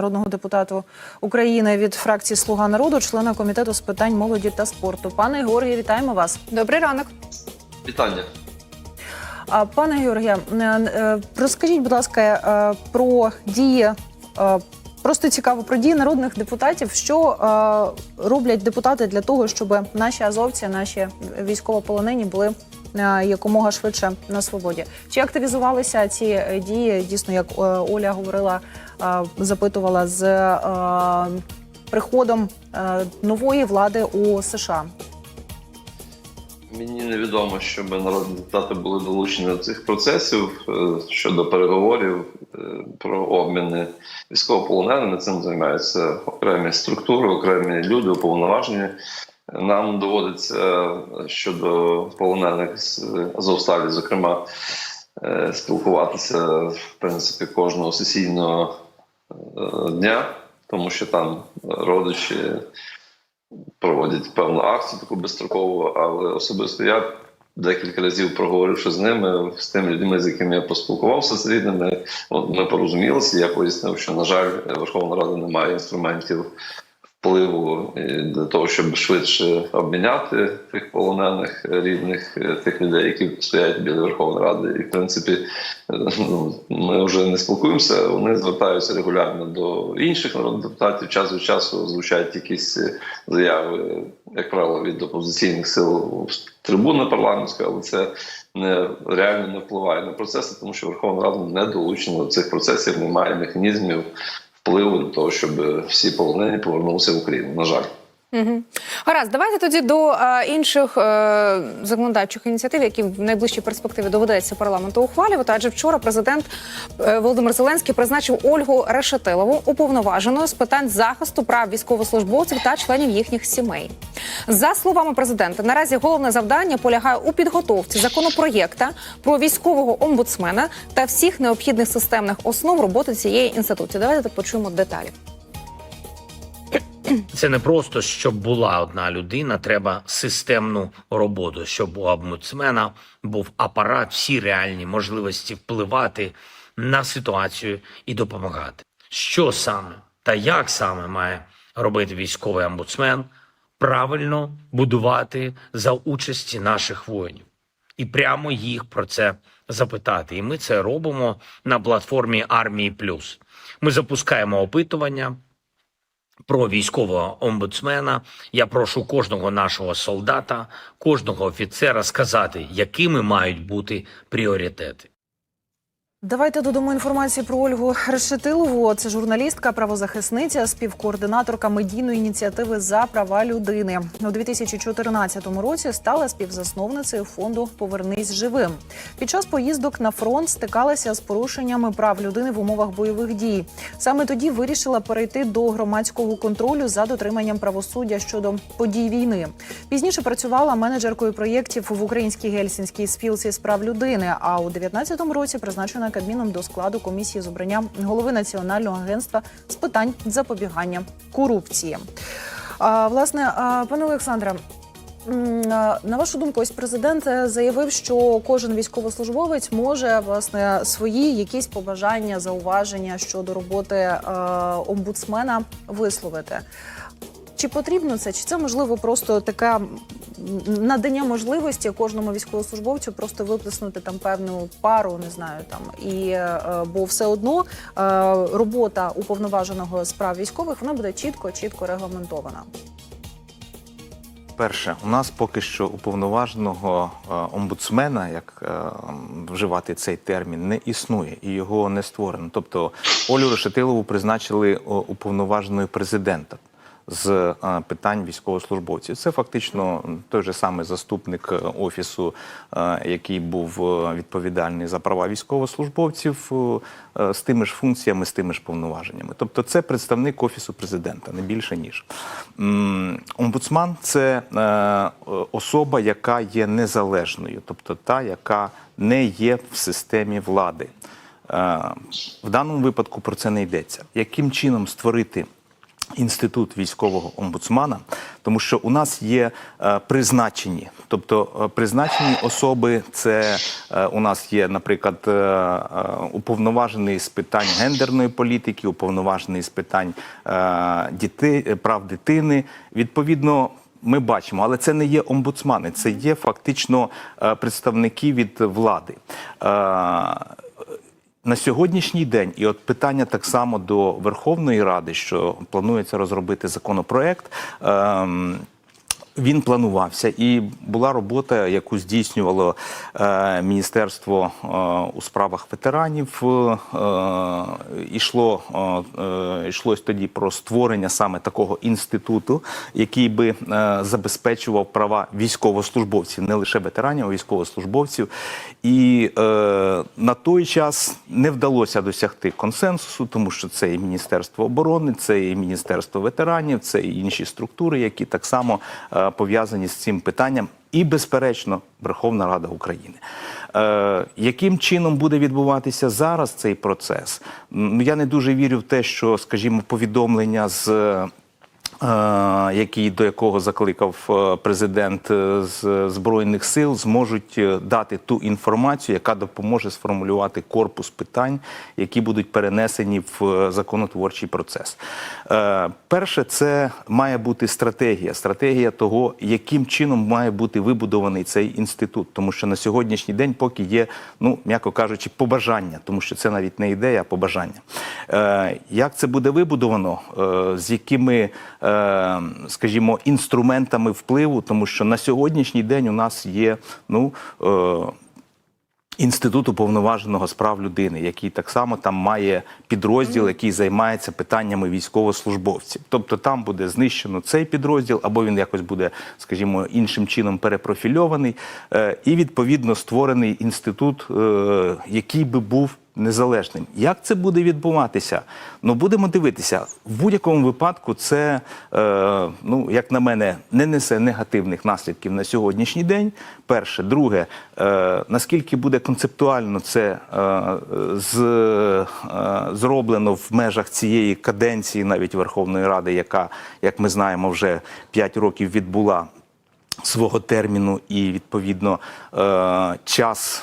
народного депутату України від фракції Слуга народу, члена комітету з питань молоді та спорту. Пане Георгію, вітаємо вас. Добрий ранок. Вітання. Пане Георгія, е, е, розкажіть, будь ласка, е, про дії. Просто цікаво про дії народних депутатів, що е, роблять депутати для того, щоб наші азовці, наші військовополонені були якомога швидше на свободі. Чи активізувалися ці е, дії? Дійсно, як е, Оля говорила, е, запитувала з е, приходом е, нової влади у США. Мені невідомо, щоб народні депутати були долучені до цих процесів е, щодо переговорів е, про обміни військовополоненими. Цим займаються окремі структури, окремі люди, уповноважені. Нам доводиться е, щодо полонених з Азовсталі, зокрема, е, спілкуватися в принципі кожного сесійного е, дня, тому що там родичі проводять певну акцію таку безстрокову, але особисто я декілька разів проговоривши з ними, з тими людьми, з якими я поспілкувався з рідними, ми порозумілися. Я пояснив, що на жаль, Верховна Рада не має інструментів впливу е, для того, щоб швидше обміняти тих полонених рідних е, тих людей, які стоять біля Верховної Ради. І в принципі, е, ну, ми вже не спілкуємося. Вони звертаються регулярно до інших народних депутатів. Час від часу звучать якісь е, заяви, як правило, від опозиційних сил трибуни парламентської, але це не реально не впливає на процеси, тому що Верховна Рада не долучена до цих процесів, немає механізмів впливу до того, щоб всі полонені повернулися в Україну. На жаль. Угу. Гаразд, давайте тоді до е, інших е, законодавчих ініціатив, які в найближчій перспективі доведеться парламенту ухвалювати. Адже вчора президент е, Володимир Зеленський призначив Ольгу Решетилову уповноваженою з питань захисту прав військовослужбовців та членів їхніх сімей. За словами президента, наразі головне завдання полягає у підготовці законопроєкта про військового омбудсмена та всіх необхідних системних основ роботи цієї інституції. Давайте почуємо деталі. Це не просто щоб була одна людина, треба системну роботу, щоб у омбудсмена був апарат, всі реальні можливості впливати на ситуацію і допомагати. Що саме та як саме має робити військовий омбудсмен? Правильно будувати за участі наших воїнів і прямо їх про це запитати. І ми це робимо на платформі Армії Плюс. Ми запускаємо опитування про військового омбудсмена. Я прошу кожного нашого солдата, кожного офіцера сказати, якими мають бути пріоритети. Давайте додамо інформації про Ольгу Решетилову. Це журналістка, правозахисниця, співкоординаторка медійної ініціативи за права людини. У 2014 році стала співзасновницею фонду Повернись живим. Під час поїздок на фронт стикалася з порушеннями прав людини в умовах бойових дій. Саме тоді вирішила перейти до громадського контролю за дотриманням правосуддя щодо подій війни. Пізніше працювала менеджеркою проєктів в українській гельсінській спілці з прав людини. А у 2019 році призначена Кабміном до складу комісії з обрання голови національного агентства з питань запобігання корупції. А, власне, пане Олександре. На вашу думку, ось президент е, заявив, що кожен військовослужбовець може власне свої якісь побажання, зауваження щодо роботи е, омбудсмена висловити. Чи потрібно це? Чи це можливо просто таке надання можливості кожному військовослужбовцю просто виплеснути там певну пару, не знаю там і е, бо все одно е, робота уповноваженого з прав військових вона буде чітко, чітко регламентована. Перше, у нас поки що уповноваженого е, омбудсмена, як е, вживати цей термін, не існує і його не створено. Тобто Олю Решетилову призначили уповноваженою президента з е, питань військовослужбовців. Це фактично той же самий заступник е, офісу, е, який був відповідальний за права військовослужбовців з тими ж функціями, з тими ж повноваженнями. Тобто, це представник офісу президента, не більше ніж. Омбудсман це особа, яка є незалежною, тобто та, яка не є в системі влади. В даному випадку про це не йдеться. Яким чином створити інститут військового омбудсмана, тому що у нас є е, призначені, тобто е, призначені особи. Це е, у нас є, наприклад, уповноважений з питань гендерної політики, уповноважений з питань дітей, прав дитини. Відповідно. Ми бачимо, але це не є омбудсмани, це є фактично представники від влади. На сьогоднішній день, і от питання так само до Верховної Ради, що планується розробити законопроект. Ем, він планувався і була робота, яку здійснювало е, міністерство е, у справах ветеранів. Е, ішло е, е, йшлось тоді про створення саме такого інституту, який би е, забезпечував права військовослужбовців, не лише ветеранів, а військовослужбовців. І е, на той час не вдалося досягти консенсусу, тому що це і Міністерство оборони, це і Міністерство ветеранів, це і інші структури, які так само е, пов'язані з цим питанням, і, безперечно, Верховна Рада України. Е, яким чином буде відбуватися зараз цей процес? М, Я не дуже вірю в те, що, скажімо, повідомлення з. Е, який до якого закликав е, президент е, з збройних сил, зможуть дати ту інформацію, яка допоможе сформулювати корпус питань, які будуть перенесені в законотворчий процес. Перше, це має бути стратегія, стратегія того, яким чином має бути вибудований цей інститут, тому що на сьогоднішній день поки є, ну м'яко кажучи, побажання, тому що це навіть не ідея, а побажання. Як це буде вибудовано, з якими, скажімо, інструментами впливу, тому що на сьогоднішній день у нас є ну. е, Інститут уповноваженого з прав людини, який так само там має підрозділ, який займається питаннями військовослужбовців. Тобто там буде знищено цей підрозділ, або він якось буде, скажімо, іншим чином перепрофільований, е, і відповідно створений інститут, е, який би був незалежним. Як це буде відбуватися? Ну будемо дивитися. В будь-якому випадку це, е, ну як на мене, не несе негативних наслідків на сьогоднішній день. Перше, друге, е, наскільки буде концептуально це е, з, е, зроблено в межах цієї каденції, навіть Верховної Ради, яка, як ми знаємо, вже 5 років відбула свого терміну і відповідно е, час.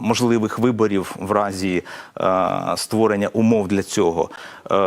Можливих виборів в разі е, створення умов для цього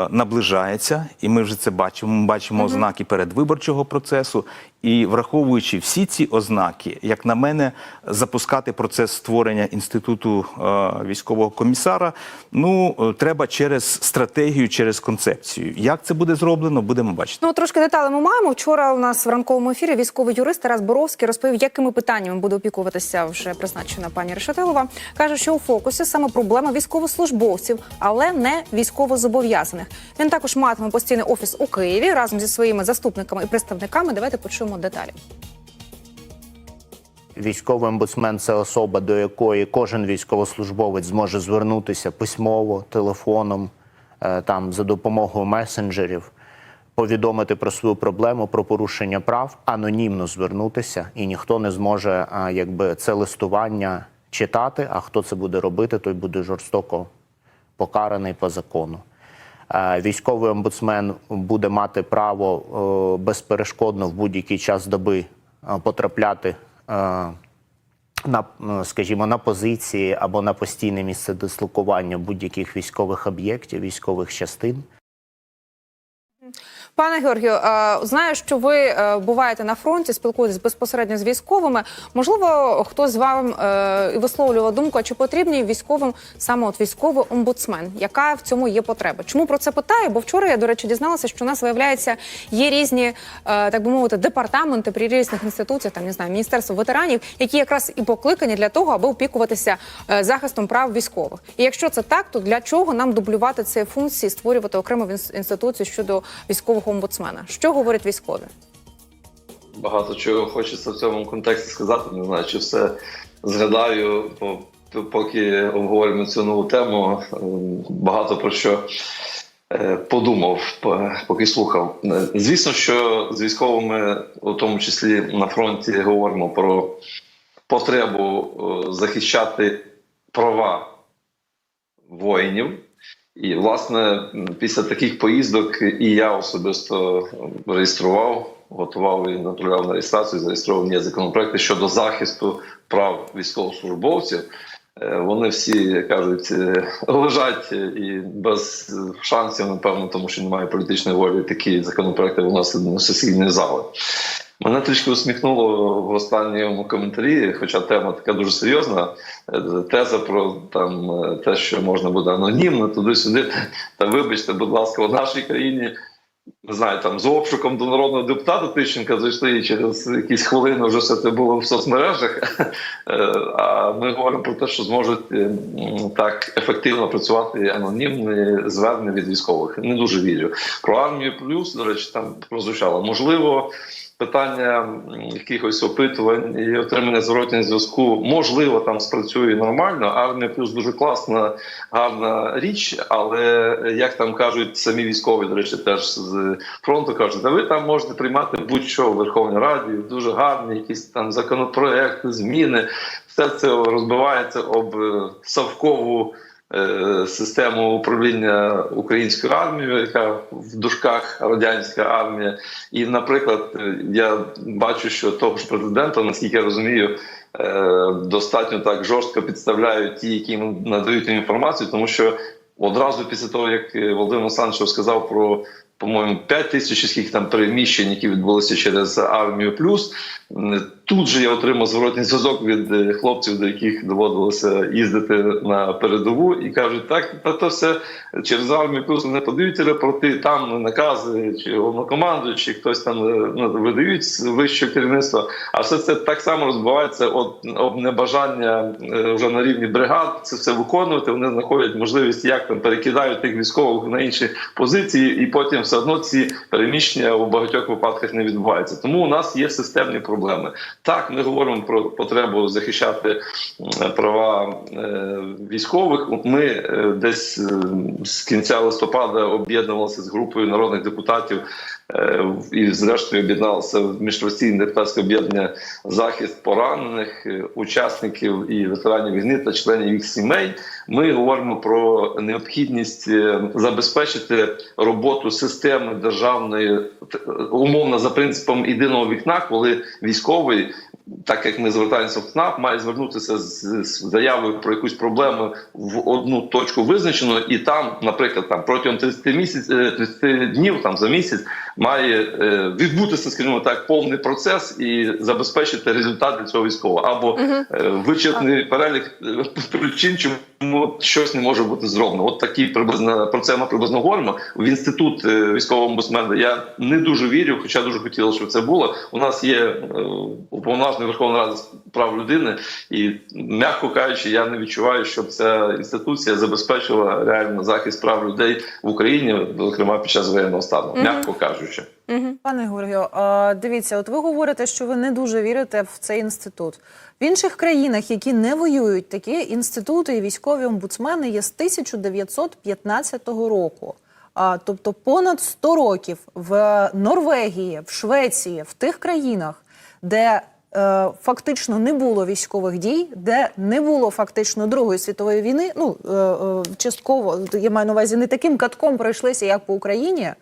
наближається, і ми вже це бачимо. Ми бачимо ознаки передвиборчого процесу. І враховуючи всі ці ознаки, як на мене, запускати процес створення інституту е, військового комісара, ну е, треба через стратегію, через концепцію. Як це буде зроблено, будемо бачити. Ну трошки деталей ми маємо. Вчора у нас в ранковому ефірі військовий юрист Тарас Боровський розповів, якими питаннями буде опікуватися вже призначена пані Решетилова. каже, що у фокусі саме проблема військовослужбовців, але не військовозобов'язаних. Він також матиме постійний офіс у Києві разом зі своїми заступниками і представниками. Давайте почуємо деталі. Військовий омбудсмен це особа, до якої кожен військовослужбовець зможе звернутися письмово, телефоном, е, там за допомогою месенджерів, повідомити про свою проблему, про порушення прав, анонімно звернутися, і ніхто не зможе якби це листування читати. А хто це буде робити, той буде жорстоко покараний по закону. Е, Військовий омбудсмен буде мати право е, безперешкодно в будь-який час доби е, потрапляти на, скажімо, на позиції або на постійне місце дислокування будь-яких військових об'єктів, військових частин. Пане Георгію, знаю, що ви е, буваєте на фронті, спілкуєтесь безпосередньо з військовими. Можливо, хтось з вам е, висловлював думку, а чи потрібний військовим саме от військовий омбудсмен? Яка в цьому є потреба? Чому про це питаю? Бо вчора я, до речі, дізналася, що у нас виявляється є різні, е, так би мовити, департаменти при різних інституціях, там не знаю, міністерство ветеранів, які якраз і покликані для того, аби опікуватися захистом прав військових. І якщо це так, то для чого нам дублювати ці функції, створювати окрему інс- інституцію щодо військового омбудсмена? Що говорять військові? Багато чого хочеться в цьому контексті сказати. Не знаю, чи все згадаю, бо поки обговорюємо цю нову тему, е, багато про що е, подумав, поки слухав. Е, Звісно, що з військовими, у тому числі на фронті, говоримо про потребу захищати права воїнів І, власне, після таких поїздок і я особисто реєстрував, готував і направляв на реєстрацію, зареєстровані законопроекти щодо захисту прав військовослужбовців. Е, Вони всі як кажуть е, лежать і без шансів, напевно, тому що немає політичної волі такі законопроекти виносити на сесійні зали. Мене трішки усміхнуло в останньому коментарі, хоча тема така дуже серйозна. Теза про там е, те, що можна буде анонімно, туди-сюди. Та вибачте, будь ласка, у нашій країні не знаю, там з обшуком до народного депутата Тищенка зайшли і через якісь хвилини вже все це було в соцмережах. Е, А ми говоримо про те, що зможуть е, так ефективно працювати анонімні звернення від військових. Не дуже вірю. Про армію плюс, до речі, там прозвучало. Можливо, питання якихось опитувань і отримання зворотнього зв'язку можливо там спрацює нормально. Армія плюс дуже класна, гарна річ, але як там кажуть самі військові, до речі, теж з фронту кажуть, а ви там можете приймати будь-що в Верховній Раді, дуже гарні, якісь там законопроекти, зміни. Все це розбивається об е, совкову систему управління українською армією, яка в дужках радянська армія. І, наприклад, е, я бачу, що того ж президента, наскільки я розумію, е, достатньо так жорстко підставляють ті, які надають інформацію, тому що одразу після того, як е, Володимир Олександрович сказав про. По-моєму, 5 тисяч скільки там переміщень, які відбулися через армію плюс. Тут же я отримав зворотній зв'язок від е, хлопців, до яких доводилося їздити на передову, і кажуть, так, та то все через армію плюс вони подають репорти, там накази чи головнокомандуючі, чи хтось там е, ну, видають з вищого керівництва. А все це так само розбивається от об небажання е, вже на рівні бригад це все виконувати. Вони знаходять можливість, як там перекидають тих військових на інші позиції, і потім все одно ці переміщення у багатьох випадках не відбуваються. Тому у нас є системні проблеми. Так, ми говоримо про потребу захищати права е, військових. Ми е, десь е, з кінця листопада об'єднувалися з групою народних депутатів і, зрештою, об'єдналися в міжфракційне депутатське об'єднання захист поранених учасників і ветеранів війни та членів їх сімей. Ми говоримо про необхідність забезпечити роботу системи державної т- умовно за принципом єдиного вікна, коли військовий. Так як ми звертаємося в КНАП, має звернутися з, заявою про якусь проблему в одну точку визначено, і там, наприклад, там протягом 30 місяць, е, 30 днів, там за місяць, має е, відбутися, скажімо так, повний процес і забезпечити результат для цього військового або е, вичерпний перелік е, причин, чому щось не може бути зроблено. От такі приблизно про це ми приблизно говоримо. В інститут військового омбудсмена я не дуже вірю, хоча дуже хотілося, щоб це було. У нас є уповноважений Верховної Ради з прав людини, і м'яко кажучи, я не відчуваю, щоб ця інституція забезпечила реально захист прав людей в Україні, зокрема під час воєнного стану, м'яко кажучи. Пане Георгію, дивіться, от ви говорите, що ви не дуже вірите в цей інститут. В інших країнах, які не воюють, такі інститути і військові омбудсмени є з 1915 року. А, тобто понад 100 років в Норвегії, в Швеції, в тих країнах, де е, фактично не було військових дій, де не було фактично Другої світової війни. Ну е, е, частково я маю на увазі не таким катком пройшлися, як по Україні,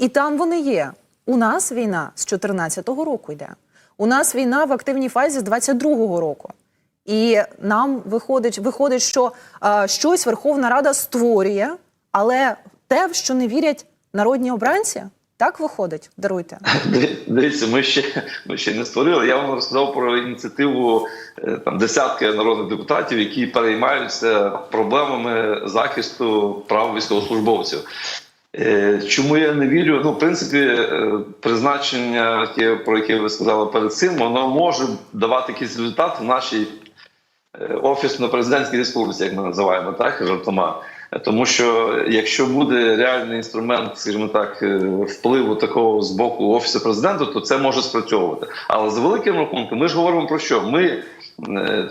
і там вони є. У нас війна з 14-го року йде. У нас війна в активній фазі з 22-го року. І нам виходить, виходить, що е, щось Верховна Рада створює, але те, в що не вірять народні обранці, так виходить. Даруйте. Дивіться, ми ще ми ще не створили. Я вам розказав про ініціативу е, там десятки народних депутатів, які переймаються проблемами захисту прав військовослужбовців. Е, Чому я не вірю? Ну, в принципі, е, призначення, про яке ви сказали перед цим, воно може давати якийсь результат в нашій е, офісно-президентській республіці, як ми називаємо, так жартома. Тому що якщо буде реальний інструмент, скажімо так, впливу такого з боку офісу президента, то це може спрацьовувати. Але за великим рахунком, ми ж говоримо про що? Ми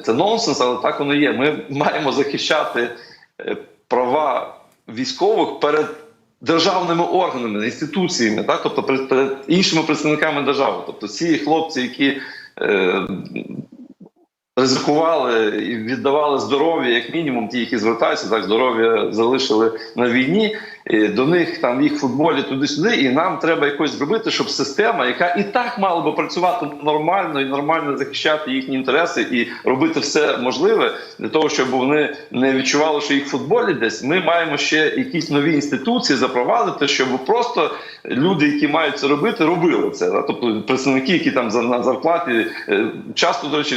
це нонсенс, але так воно є. Ми маємо захищати права військових перед державними органами, інституціями, так тобто перед, іншими представниками держави. Тобто ці хлопці, які е, ризикували і віддавали здоров'я, як мінімум, ті, які звертаються, так здоров'я залишили на війні. До них там їх футболі туди-сюди, і нам треба якось зробити, щоб система, яка і так мала би працювати нормально і нормально захищати їхні інтереси і робити все можливе для того, щоб вони не відчували, що їх футболі десь. Ми маємо ще якісь нові інституції запровадити, щоб просто люди, які мають це робити, робили це. Тобто представники, які там на зарплаті е, часто до речі,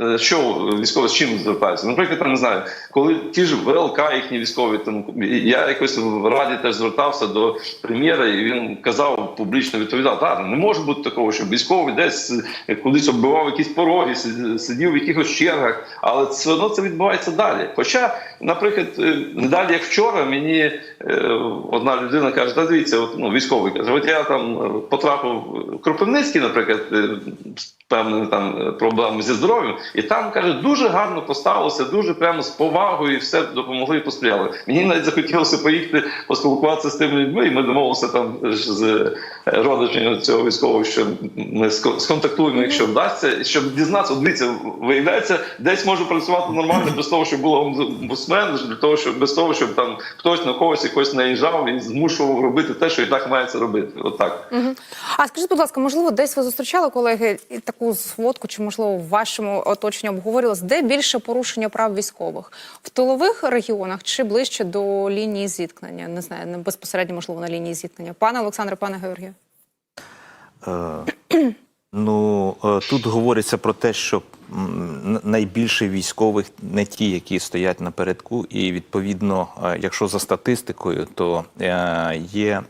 е, що військові з чим звертаються. Наприклад, там не знаю, коли ті ж ВЛК їхні військові там я якось в раді теж звертався до прем'єра, і він казав публічно відповідав: так не може бути такого, що військовий десь е, кудись оббивав якісь пороги, сидів в якихось чергах, але все одно це відбувається далі. Хоча, наприклад, е, не далі як вчора, мені е, одна людина каже: та дивіться, от ну військовий каже, от я там потрапив в Кропивницький, наприклад, з певними там проблемами зі здоров'ям, і там каже, дуже гарно поставилося, дуже прямо з повагою, і все допомогли і посприяли. Мені навіть захотілося поїхати поспілкуватися з тими людьми, і ми домовилися там з родичами цього військового, що ми сконтактуємо, якщо вдасться, щоб дізнатися, дивіться, виявляється, десь можу працювати нормально без того, щоб було омбудсмен, для того, щоб без того, щоб там хтось на когось якось наїжджав і змушував робити те, що і так має це робити. Отак. Мгм. А скажіть, будь ласка, можливо, десь ви зустрічали колеги і таку зводку, чи можливо в вашому оточенні обговорювалось, де більше порушення прав військових в тилових регіонах чи ближче до лінії зіткнення? Знаю, не безпосередньо можливо на лінії зіткнення. Пане Олександре, пане Георгію. Е, Ну е, тут говориться про те, що найбільше військових не ті, які стоять напередку, і відповідно, е, якщо за статистикою, то є.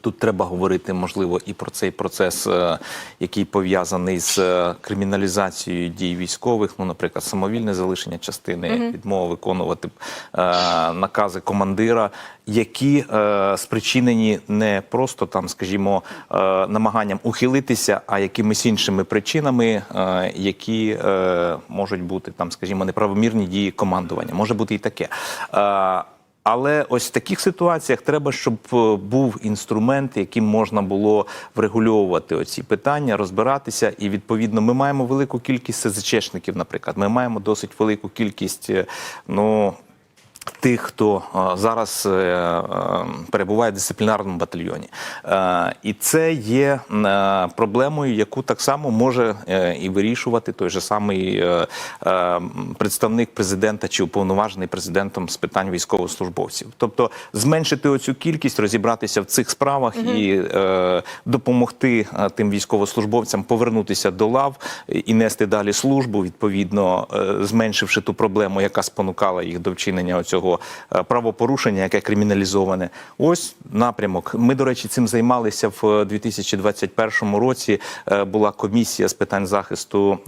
Тут треба говорити, можливо, і про цей процес, е, який пов'язаний з е, криміналізацією дій військових, ну, наприклад, самовільне залишення частини, відмова виконувати е, накази командира, які е, спричинені не просто там, скажімо, е, намаганням ухилитися, а якимись іншими причинами, е, які е, можуть бути там, скажімо, неправомірні дії командування. Може бути і таке. Е, але ось в таких ситуаціях треба, щоб е, був інструмент, яким можна було врегульовувати оці питання, розбиратися. І відповідно, ми маємо велику кількість СЗЧшників, наприклад. Ми маємо досить велику кількість, е, ну. Тих, хто е, зараз е, е, перебуває в дисциплінарному батальйоні, і це є проблемою, яку так само може і вирішувати той же самий представник президента чи уповноважений президентом з питань військовослужбовців. Тобто зменшити оцю кількість, розібратися в цих справах і е, допомогти тим військовослужбовцям повернутися до лав і нести далі службу, відповідно зменшивши ту проблему, яка спонукала їх до вчинення цього правопорушення, яке криміналізоване. Ось напрямок. Ми, до речі, цим займалися в 2021 році. Е, Була комісія з питань захисту е,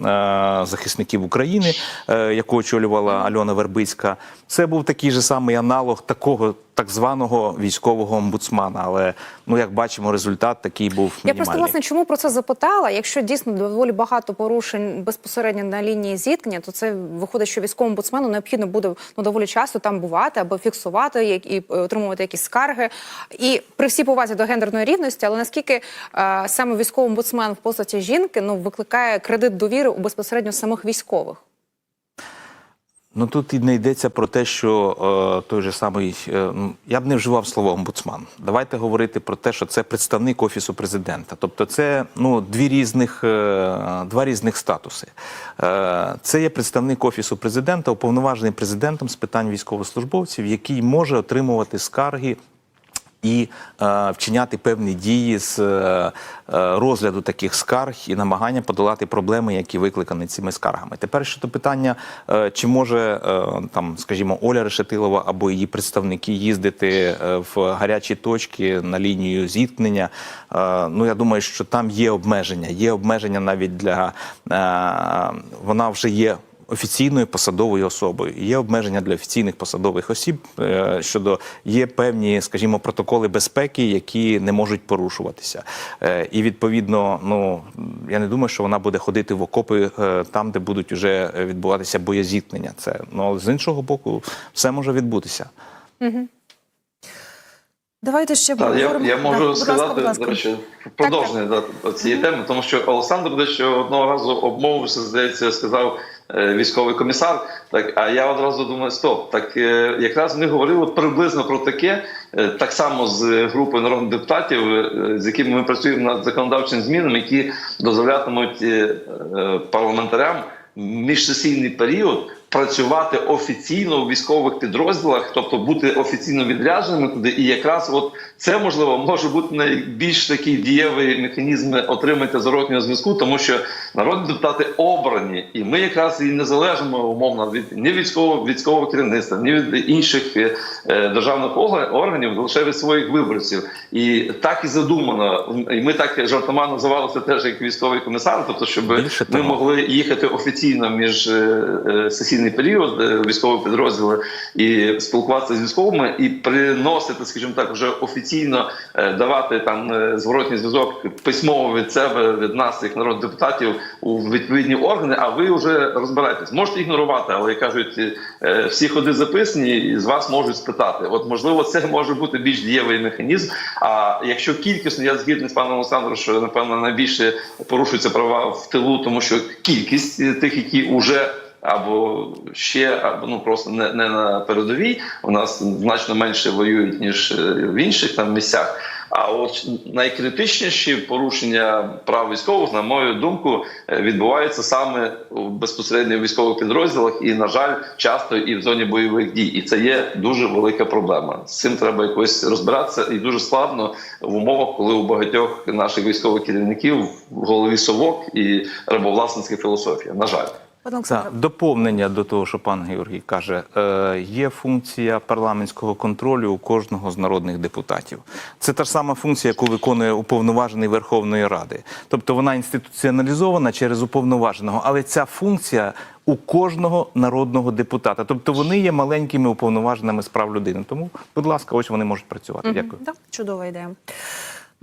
захисників України, е, яку очолювала Альона Вербицька. Це був такий же самий аналог такого так званого військового омбудсмана. Але ну як бачимо, результат такий був Я просто власне чому про це запитала? Якщо дійсно доволі багато порушень безпосередньо на лінії зіткнення, то це виходить, що військовому омбудсмену необхідно буде ну доволі часто там бувати або фіксувати як- і е, отримувати якісь скарги. І при всій повазі до гендерної рівності, але наскільки е, саме військовий омбудсмен в постаті жінки ну викликає кредит довіри у безпосередньо самих військових? Ну тут і не йдеться про те, що е, той же самий е, я б не вживав слово омбудсман. Давайте говорити про те, що це представник офісу президента. Тобто, це ну дві різних е, два різних статуси. Е, це є представник офісу президента, уповноважений президентом з питань військовослужбовців, який може отримувати скарги і е, вчиняти певні дії з е, е, розгляду таких скарг і намагання подолати проблеми, які викликані цими скаргами. Тепер щодо питання, е, чи може е, там, скажімо, Оля Решетилова або її представники їздити е, в гарячі точки на лінію зіткнення. Е, ну я думаю, що там є обмеження. Є обмеження навіть для е, вона вже є офіційною посадовою особою. Є обмеження для офіційних посадових осіб е, щодо є певні, скажімо, протоколи безпеки, які не можуть порушуватися. Е, І відповідно, ну я не думаю, що вона буде ходити в окопи е, там, де будуть вже відбуватися боєзіткнення. Це ну але з іншого боку, все може відбутися. Давайте ще Так, я, я можу будь сказати, будь ласка. до речі, продовження да, цієї теми, тому що Олександр дещо одного разу обмовився, здається, сказав, військовий комісар. Так, а я одразу думаю, стоп, так е, якраз вони говорили приблизно про таке, е, так само з групою народних депутатів, е, з якими ми працюємо над законодавчими змінами, які дозволятимуть е, е, парламентарям міжсесійний період працювати офіційно у військових підрозділах, тобто бути офіційно відрядженими туди, і якраз от це можливо може бути найбільш такий дієвий механізм отримання зворотнього зв'язку, тому що народні депутати обрані, і ми якраз і не залежимо умовно від ні військового військового керівництва, ні від інших е, е, державних орга- органів, лише від своїх виборців. І так і задумано. І ми так жартома називалися теж як військовий комісар, тобто, щоб ми могли їхати офіційно між е, е, період військові підрозділи і спілкуватися з військовими, і приносити, скажімо так, вже офіційно е, давати там е, зворотній зв'язок письмово від себе, від нас, як народних депутатів, у відповідні органи. А ви вже розбираєтесь. Можете ігнорувати, але як кажуть, е, всі ходи записані, і з вас можуть спитати. От можливо, це може бути більш дієвий механізм. А якщо кількісно, я згідний з паном Олександром, що напевно найбільше порушуються права в тилу, тому що кількість тих, які вже або ще, або ну просто не, не на передовій. У нас значно менше воюють ніж е, в інших там місцях. А от найкритичніші порушення прав військових, на мою думку, е, відбуваються саме у безпосередньо військових підрозділах, і на жаль, часто і в зоні бойових дій. І це є дуже велика проблема. З цим треба якось розбиратися, і дуже складно в умовах, коли у багатьох наших військових керівників в голові совок і рабовласницька філософія. На жаль. Так, доповнення до того, що пан Георгій каже, е, є функція парламентського контролю у кожного з народних депутатів. Це та ж сама функція, яку виконує уповноважений Верховної Ради. Тобто вона інституціоналізована через уповноваженого, але ця функція у кожного народного депутата. Тобто вони є маленькими уповноваженими з прав людини. Тому, будь ласка, ось вони можуть працювати. Дякую. Так, чудова ідея.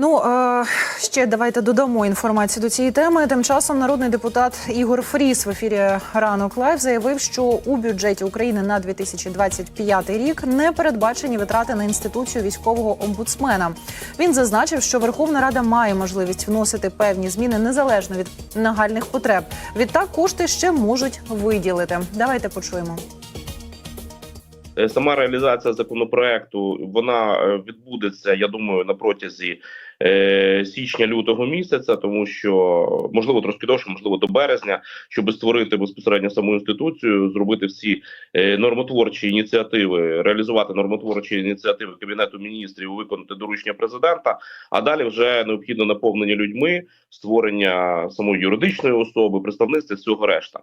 Ну ще давайте додамо інформацію до цієї теми. Тим часом народний депутат Ігор Фріс в ефірі ранок лайв заявив, що у бюджеті України на 2025 рік не передбачені витрати на інституцію військового омбудсмена. Він зазначив, що Верховна Рада має можливість вносити певні зміни незалежно від нагальних потреб. Відтак кошти ще можуть виділити. Давайте почуємо. Е, Сама реалізація законопроекту вона е, відбудеться, я думаю, на протязі е, січня-лютого місяця, тому що можливо трошки довше, можливо, до березня, щоб створити безпосередньо саму інституцію, зробити всі е, нормотворчі ініціативи, реалізувати нормотворчі ініціативи кабінету міністрів, виконати доручення президента. А далі вже необхідно наповнення людьми, створення самої юридичної особи, представництва всього решта.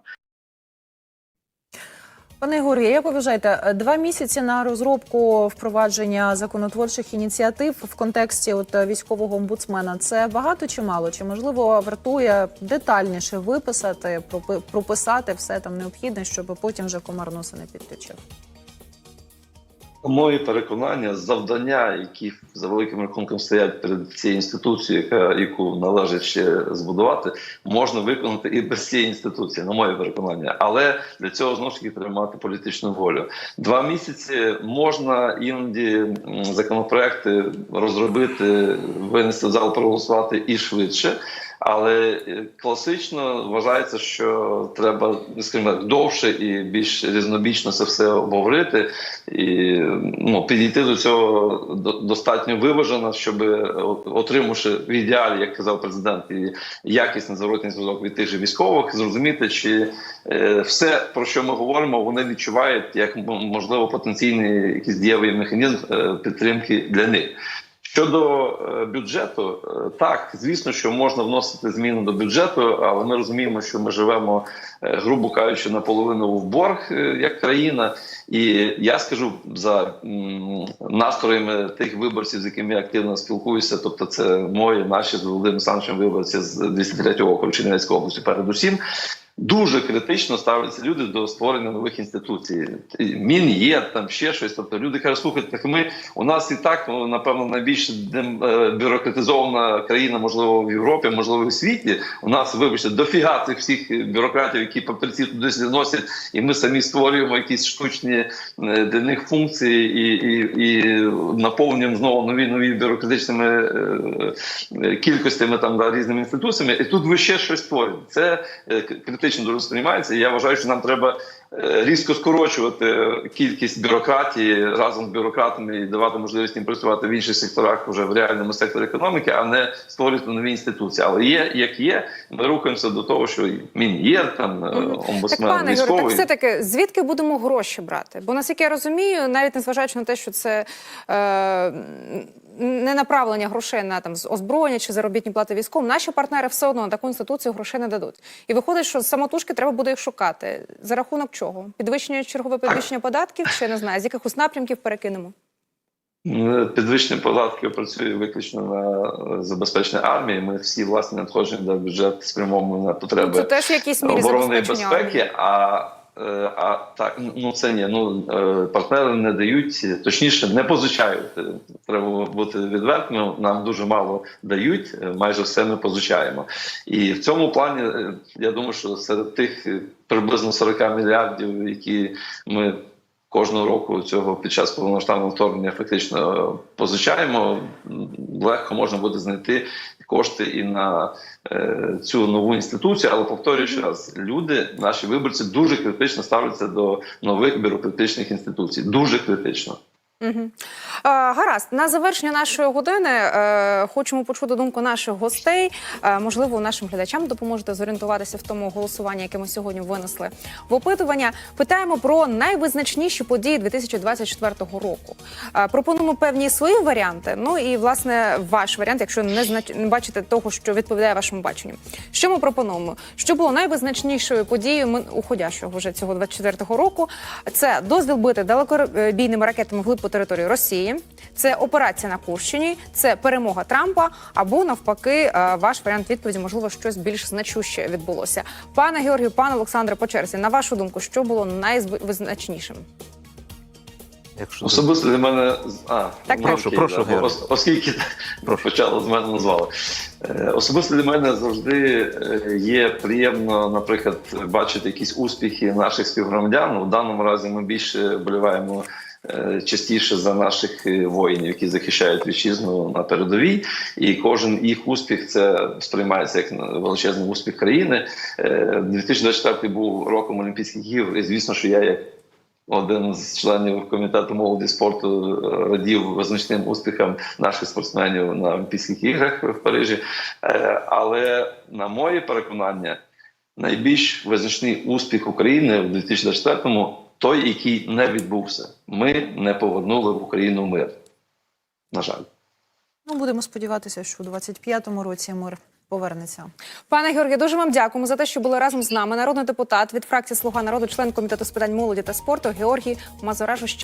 Пане Ігорі, як ви вважаєте, два місяці на розробку впровадження законотворчих ініціатив в контексті от е, військового омбудсмена це багато чи мало? Чи можливо вартує детальніше виписати, пропи- прописати все там необхідне, щоб потім вже комар носа не підточив? Мої переконання, завдання, які за великим рахунком стоять перед цією інституцією, яка яку належить ще збудувати, можна виконати і без цієї інституції, на моє переконання. Але для цього знову ж таки треба мати політичну волю. Два місяці можна іноді законопроекти розробити, винести в зал, проголосувати і швидше. Але е, класично вважається, що треба скажімо, довше і більш різнобічно це все обговорити, і ну, підійти до цього достатньо виважено, щоб е, отримавши в ідеалі, як казав президент, і якісний зворотний зв'язок від тих же військових, зрозуміти, чи е, все про що ми говоримо, вони відчувають як можливо потенційний якийсь дієвий механізм підтримки для них. Щодо е, бюджету, е, так звісно, що можна вносити зміни до бюджету, але ми розуміємо, що ми живемо, е, грубо кажучи, наполовину в борг як країна. І я скажу за настроями тих виборців, з якими я активно спілкуюся. Тобто, це мої наші з Володимиром Санчем виборці з 203 округу Чернівецької області. Передусім. Дуже критично ставляться люди до створення нових інституцій. Мін є там ще щось. Тобто люди кажуть, слухайте, так ми у нас і так ну, напевно найбільш е, бюрократизована країна, можливо, в Європі, можливо, в світі. У нас, вибачте, дофіга цих всіх бюрократів, які папірці туди зносять, і ми самі створюємо якісь штучні е, для них функції і, і, і наповнюємо знову нові нові бюрократичними е, кількостями там да, різними інституціями. І тут ви ще щось створюєте. Це критично. Критично дуже сприймається. І я вважаю, що нам треба е, різко скорочувати кількість бюрократії разом з бюрократами і давати можливість їм працювати в інших секторах вже в реальному секторі економіки, а не створювати нові інституції. Але є як є. Ми рухаємося до того, що мін є там е, Так, пане Юрій, так все таки, звідки будемо гроші брати? Бо наскільки я розумію, навіть незважаючи на те, що це е, не направлення грошей на там озброєння чи заробітні плати військовим, наші партнери все одно на таку інституцію грошей не дадуть. І виходить, що самотужки треба буде їх шукати. За рахунок чого? Підвищення чергове підвищення податків, чи не знаю, з якихось напрямків перекинемо. Підвищення податків працює виключно на е, забезпечення армії. Ми всі власні надходження до бюджету спрямовуємо на потреби Це теж в якійсь мірі оборони і безпеки. армії. А, а так ну це ні. Ну е, партнери не дають, точніше, не позичають. Е, Треба бути відвертими. Нам дуже мало дають, е, майже все ми позичаємо. І в цьому плані е, я думаю, що серед тих е, приблизно 40 мільярдів, які ми кожного року цього під час повномасштабного вторгнення фактично е, позичаємо. Легко можна буде знайти кошти і на е, цю нову інституцію. Але повторюю ще раз, люди, наші виборці, дуже критично ставляться до нових бюрократичних інституцій. Дуже критично. Угу. Е, гаразд, на завершення нашої години е, хочемо почути думку наших гостей. Е, можливо, нашим глядачам допоможете зорієнтуватися в тому голосуванні, яке ми сьогодні винесли в опитування. Питаємо про найвизначніші події 2024 року. Е, пропонуємо певні свої варіанти. Ну і власне ваш варіант, якщо не знач... не бачите того, що відповідає вашому баченню. Що ми пропонуємо? Що було найвизначнішою подією ми- уходящого вже цього 24-го року? Це дозвіл бити далекобійними ракетами вглиб по території Росії, це операція на Курщині, це перемога Трампа, або навпаки, е, ваш варіант відповіді, можливо, щось більш значуще відбулося. Пане Георгію, пане Олександре, по черзі, на вашу думку, що було найвизначнішим? Якщо Особисто для мене а Так, ну, прошу, окей, прошу, да, ос- оскільки почало з мене назвали. Е, Особисто для мене завжди е, є приємно, наприклад, бачити якісь успіхи наших співгромадян. У даному разі ми більше вболіваємо частіше за наших е, воїнів, які захищають вітчизну на передовій, і кожен їх успіх це сприймається як величезний успіх країни. Е, 2024 був роком Олімпійських ігор, і звісно, що я як один з членів комітету молоді спорту е, радів визначним успіхам наших спортсменів на Олімпійських іграх в Парижі. Е, Але на моє переконання, найбільш визначний успіх України в 2024-му той, який не відбувся. Ми не повернули в Україну мир. На жаль. Ну будемо сподіватися, що у 25-му році мир повернеться. Пане Георгію, дуже вам дякуємо за те, що були разом з нами. Народний депутат від фракції Слуга народу, член комітету з питань молоді та спорту Георгій Мазуражу. Ще